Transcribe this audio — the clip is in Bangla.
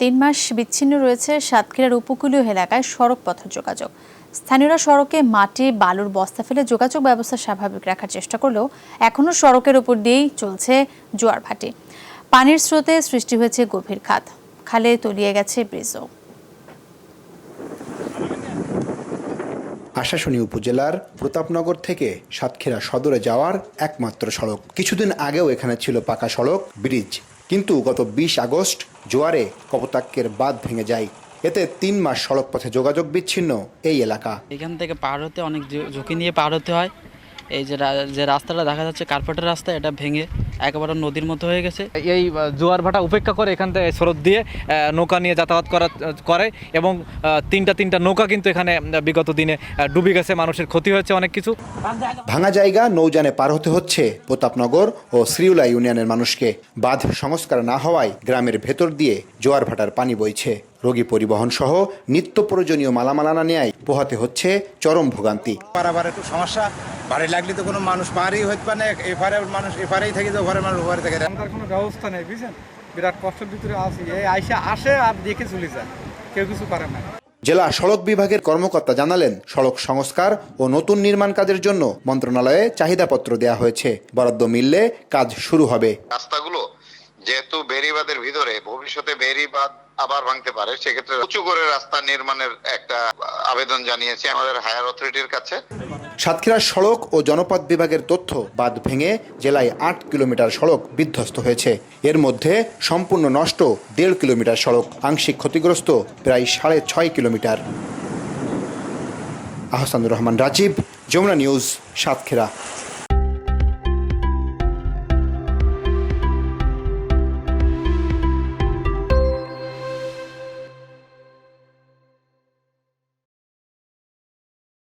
তিন মাস বিচ্ছিন্ন রয়েছে সাতক্ষীরার উপকূলীয় এলাকায় সড়ক পথ যোগাযোগ। স্থানীয়রা সড়কে মাটি, বালুর বস্তা ফেলে যোগাযোগ ব্যবস্থা স্বাভাবিক রাখার চেষ্টা করলেও এখনও সড়কের উপর দিয়েই চলছে জোয়ার ভাটি। পানির স্রোতে সৃষ্টি হয়েছে গভীর খাত। খালে তলিয়ে গেছে ব্রিজও। আশাশুনি উপজেলার প্রতাপনগর থেকে সাতক্ষীরা সদরে যাওয়ার একমাত্র সড়ক। কিছুদিন আগেও এখানে ছিল পাকা সড়ক, ব্রিজ। কিন্তু গত বিশ আগস্ট জোয়ারে কপোতাক্কের বাঁধ ভেঙে যায়। এতে তিন মাস সড়ক পথে যোগাযোগ বিচ্ছিন্ন এই এলাকা। এখান থেকে পার হতে অনেক ঝুঁকি নিয়ে পার হতে হয়। এই যে যে রাস্তাটা দেখা যাচ্ছে কার্পেটের রাস্তা, এটা ভেঙে একেবারে নদীর মতো হয়ে গেছে। এই জোয়ার ভাটা উপেক্ষা করে এখান থেকে স্রোত দিয়ে নৌকা নিয়ে যাতায়াত করা করে এবং তিনটা তিনটা নৌকা কিন্তু এখানে বিগত দিনে ডুবে গেছে মানুষের ক্ষতি হয়েছে অনেক কিছু। ভাঙা জায়গা নৌযানে পার হতে হচ্ছে প্রতাপনগর ও শ্রীউলা ইউনিয়নের মানুষকে। বাঁধ সংস্কার না হওয়ায় গ্রামের ভেতর দিয়ে জোয়ার ভাটার পানি বইছে। রোগী পরিবহন সহ নিত্য প্রয়োজনীয় মালামাল আনা নেয় পোহাতে হচ্ছে চরম ভোগান্তি। পারাবার একটু সমস্যা। বাড়ি লাগলে তো কোনো মানুষ পারই হইতে পারে না। এপারে মানুষ এপারেই থেকে যায় ওপারে মানুষ ওপারে থেকে। আমাদের কোনো ব্যবস্থা নেই বুঝছেন? বিরাট কষ্টের ভিতরে আছি। এই আইসা আসে আর দেখে চলে যায়। কেউ কিছু করে না। জেলা সড়ক বিভাগের কর্মকর্তা জানালেন সড়ক সংস্কার ও নতুন নির্মাণ কাজের জন্য মন্ত্রণালয়ে চাহিদাপত্র দেওয়া হয়েছে। বরাদ্দ মিললে কাজ শুরু হবে। রাস্তাগুলো যেহেতু বেরিবাদের ভিতরে ভবিষ্যতে বেরিবাদ আবার ভাঙতে পারে, সেক্ষেত্রে উঁচু করে রাস্তা নির্মাণের একটা আবেদন জানিয়েছি আমাদের হায়ার অথরিটির কাছে। সাতক্ষীরা সড়ক ও জনপথ বিভাগের তথ্য বাঁধ ভেঙে জেলায় আট কিলোমিটার সড়ক বিধ্বস্ত হয়েছে। এর মধ্যে সম্পূর্ণ নষ্ট দেড় কিলোমিটার সড়ক, আংশিক ক্ষতিগ্রস্ত প্রায় সাড়ে ছয় কিলোমিটার। আহসানুর রহমান, রাজীব, যমুনা নিউজ, সাতক্ষীরা।